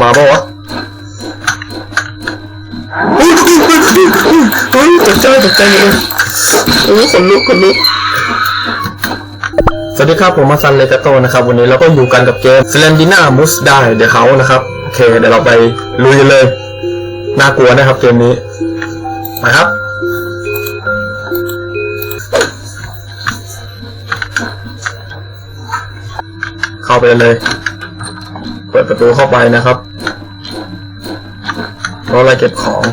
มาปะวะเฮ้ยเฮ้ยเฮ้ยเฮ้ยเฮ้ยตกใจตกใจเลยโอ้ยขนลุกขนลุกสวัสดีครับ ผมมาซันเลกาโตนะครับ วันนี้เราก็อยู่กันกับเกม s l e n d i n a m u s d i The House นะครับ โอเค เดี๋ยวเราไปลุยเลย น่ากลัวนะครับเกมนี้มาครับเข้าไปเลย เปิดประตูเข้าไปนะครับแล้วอะไรเก็บของ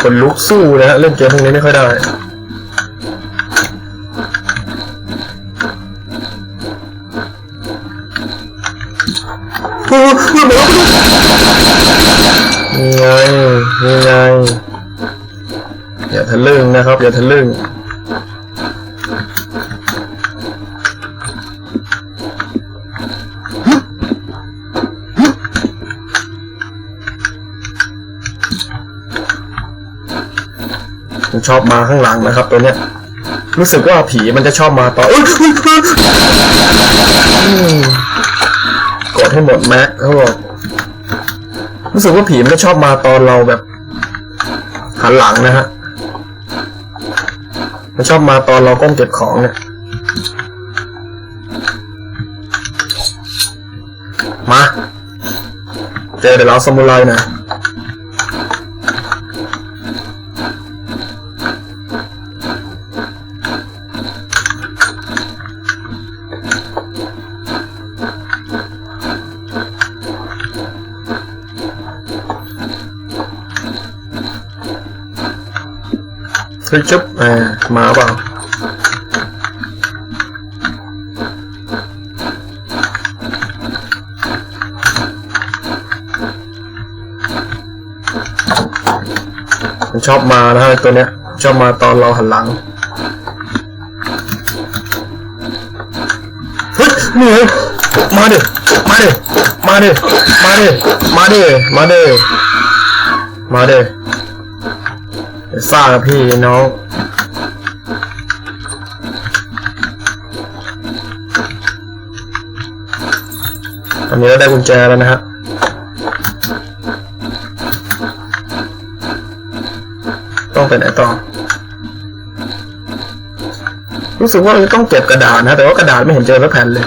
คนลุกสู้นะฮะเล่นเกมพวกนี้ไม่ค่อยได้ นี่ไงนี่ไงอย่าทะลึ่งนะครับ อย่าทะลึ่งมันชอบมาข้างหลังนะครับตัวเนี้ย รู้สึกว่าผีมันจะชอบมาต่อ ดให้หมดแม็กเขาบอกรู้สึกว่าผีมันจะชอบมาตอนเราแบบ หันหลังนะฮะ มันชอบมาตอนเราก้มเก็บของเนี่ย มา เจอเดี๋ยวเราสมุไรนะ เฮ้ยจุ๊บอ่ามาเปล่ามันชอบมานะฮะตัวเนี้ย ชอบมาตอนเราหันหลังเฮ้ยนี่มาเดิมาเดิมาเดิมาเดิมาเดิมาเดิมาเดิ ซ่ากับพี่น้องตอนนี้เราได้กุญแจแล้วนะฮะต้องไปไหนต่อ รู้สึกว่าเราจะต้องเก็บกระดาษนะ แต่ว่ากระดาษไม่เห็นเจอสักแผ่นเลย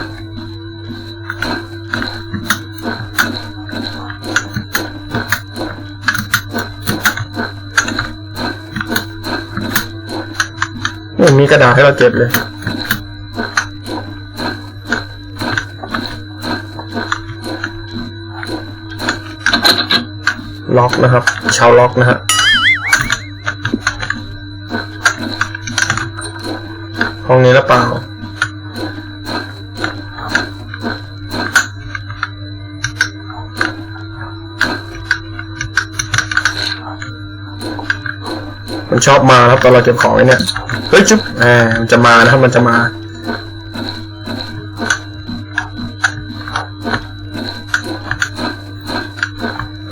มีกระดาษให้เราเจ็บเลยล็อกนะครับ ชาวล็อกนะฮะห้องนี้หรือเปล่า มันชอบมาครับตอนเราเก็บของไอ้เนี่ยเฮ้ยจุ๊บอ่ามันจะมานะครับมันจะมา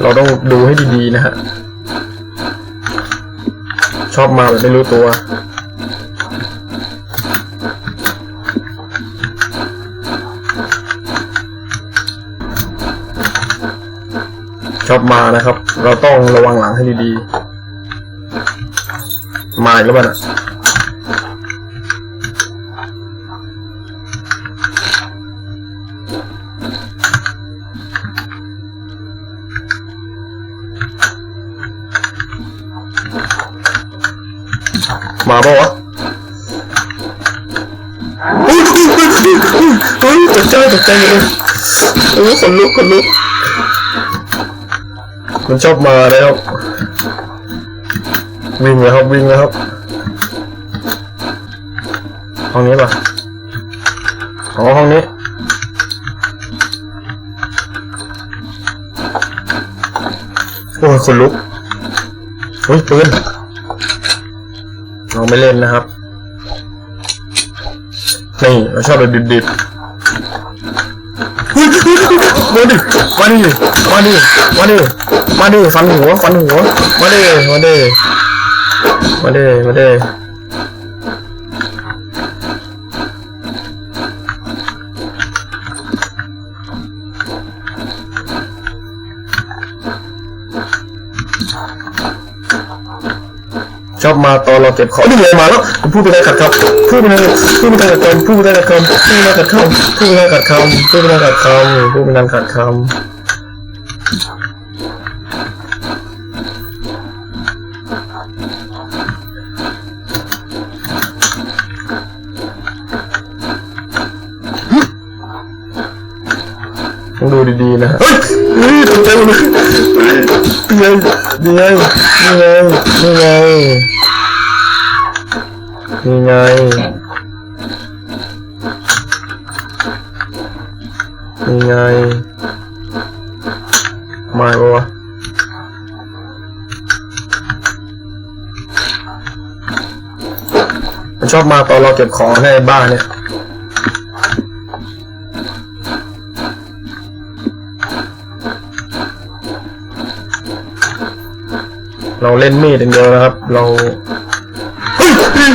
เราต้องดูให้ดีๆนะฮะ ชอบมาแบบไม่รู้ตัว ชอบมานะครับ เราต้องระวังหลังให้ดีๆ มาอีกแล้วมันอะมาปะวะเฮ้ยเฮ้ยเฮ้ยเฮ้ยเฮ้ยตกใจตกใจเลยโอ้ยขนลุกขนลุกมันชอบมาแล้ว วิ่งเลยครับวิ่งเลยครับห้องนี้ป่ะอ๋อห้องนี้โอ้ยคนลุกเฮ้ยปืนเราไม่เล่นนะครับนี่เราชอบแบบดิบมาดิมาดิมาดิมาดิมาดิฟันหัวฟันหัวมาดิมาดิ มาดิมาดิชอบมาตอนเราเก็บของนี่ไงมาแล้วพูดไปได้ขัดคำพูดไปได้พูดไปได้ขัดคำพูดไปได้ขัดคำพูดไปได้ขัดคำพูดไปได้ขัดคำพูดไปได้ขัดคำพูดไปได้ขัดคำ ต้องดูดีๆนะเฮ้ยเฮ้ยตกใจหมดเลยเฮ้ยนี่ไงนี่ไงนี่ไงนี่ไงนี่ไงมาปะวะมันชอบมาตอนเราเก็บของในบ้านเนี่ย เราเล่นมีดอย่างเดียวนะครับ เราเฮ้ยเฮ้ย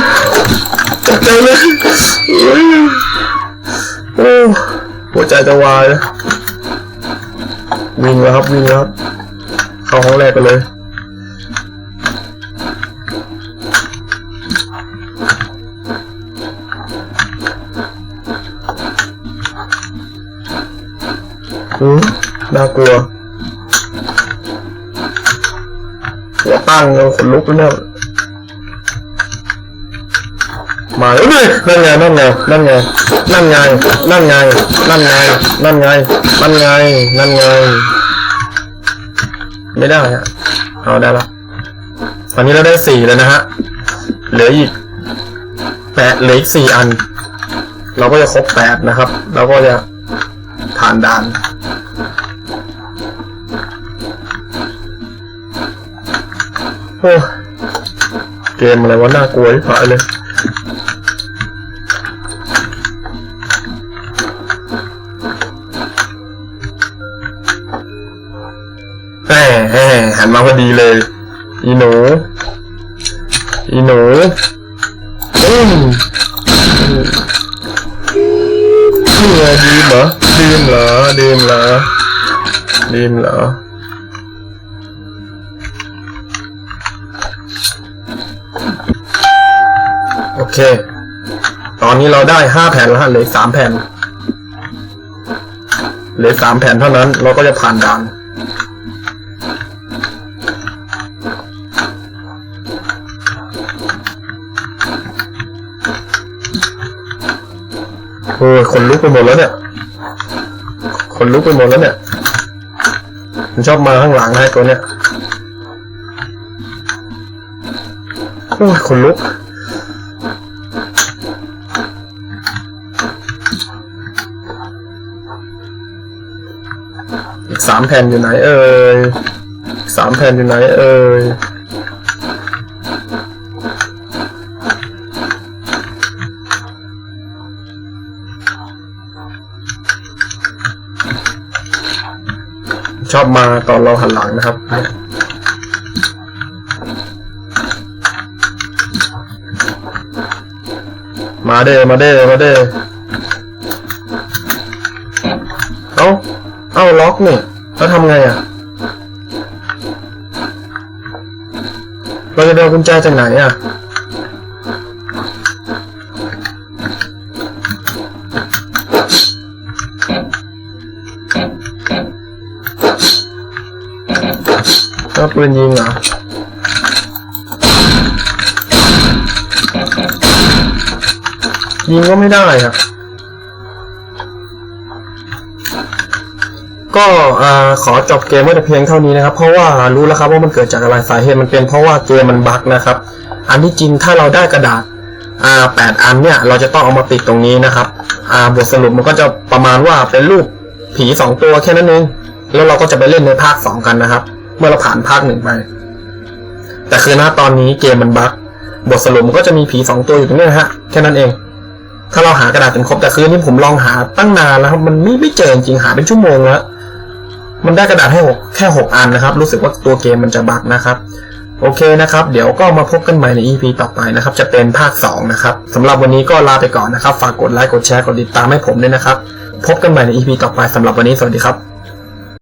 ตกใจเลยเฮ้ยโอ้หัวใจจะวายนะวิ่งแล้วครับวิ่งแล้วครับเข้าห้องแรกไปเลยอืมน่ากลัว หัวตั้งเราขนลุกแล้วเนี่ยมาแล้วเลยนั่นไงนั่นไงนั่นไงนั่นไงนั่นไงนั่นไงนั่นไงนั่นไงนั่นไงไม่ได้ฮะเอาได้ละตอนนี้เราได้สี่แล้วนะฮะเหลืออีกแปดเหลืออีกสี่อัน เราก็จะครบแปดนะครับ เราก็จะผ่านด่าน โอ้เกมอะไรวะน่ากลัวที่ผายเลยแหมหันมาพอดีเลย อีหนู อีหนูอืมนี่ไงดีมเหรอดีมเหรอดีมเหรอดีมเหรอ โอเค ตอนนี้เราได้ห้าแผ่นแล้วฮะเหลือสามแผ่นเหลือสามแผ่นเท่านั้น เราก็จะผ่านด่านโอ้ยคนลุกไปหมดแล้วเนี่ยคนลุกไปหมดแล้วเนี่ย มันชอบมาข้างหลังนะไอ้ตัวเนี้ย โอ้ยคนลุกามแผ่นอยู่ไหนเอ่ยสามแผ่นอยู่ไหนเอ่ยชอบมาตอนเราหันหลังนะครับ มาเด้มาเด้มาเด้เอ้าเอ้าล็อกเนี่ย แล้วทำไงอะ เราจะเอากุญแจจากไหนอะ ก็ปืนยิงเหรอยิงก็ไม่ได้ครั ก็ขอจบเกมไว้แต่เพียงเท่านี้นะครับ เพราะว่ารู้แล้วครับว่ามันเกิดจากอะไรสาเหตุมันเป็นเพราะว่าเกมมันบั๊กนะครับ อันที่จริงถ้าเราได้กระดาษแปดอันเนี่ยเราจะต้องเอามาติดตรงนี้นะครับบทสรุปมันก็จะประมาณว่าเป็นรูปผีสองตัวแค่นั้นเองแล้วเราก็จะไปเล่นในภาคสองกันนะครับ เมื่อเราผ่านภาคหนึ่งไป แต่คือณตอนนี้เกมมันบั๊กบทสรุปมันก็จะมีผีสองตัวอยู่ตรงนี้นะฮะแค่นั้นเอง ถ้าเราหากระดาษจนครบแต่คืนนี้ผมลองหาตั้งนานแล้วครับมันไม่ไม่เจอจริงหาเป็นชั่วโมงแล้ว มันได้กระดาษให้หแค่หกอันนะครับ รู้สึกว่าตัวเกมมันจะบั๊กนะครับ โอเคนะครับ เดี๋ยวก็มาพบกันใหม่ใน EP ต่อไปนะครับ จะเป็นภาค 2 นะครับสำหรับวันนี้ก็ลาไปก่อนนะครับ ฝากกดไลค์ กดแชร์ กดติดตามให้ผมด้วยนะครับ พบกันใหม่ใน EP ต่อไปสำหรับวันนี้ สวัสดีครับ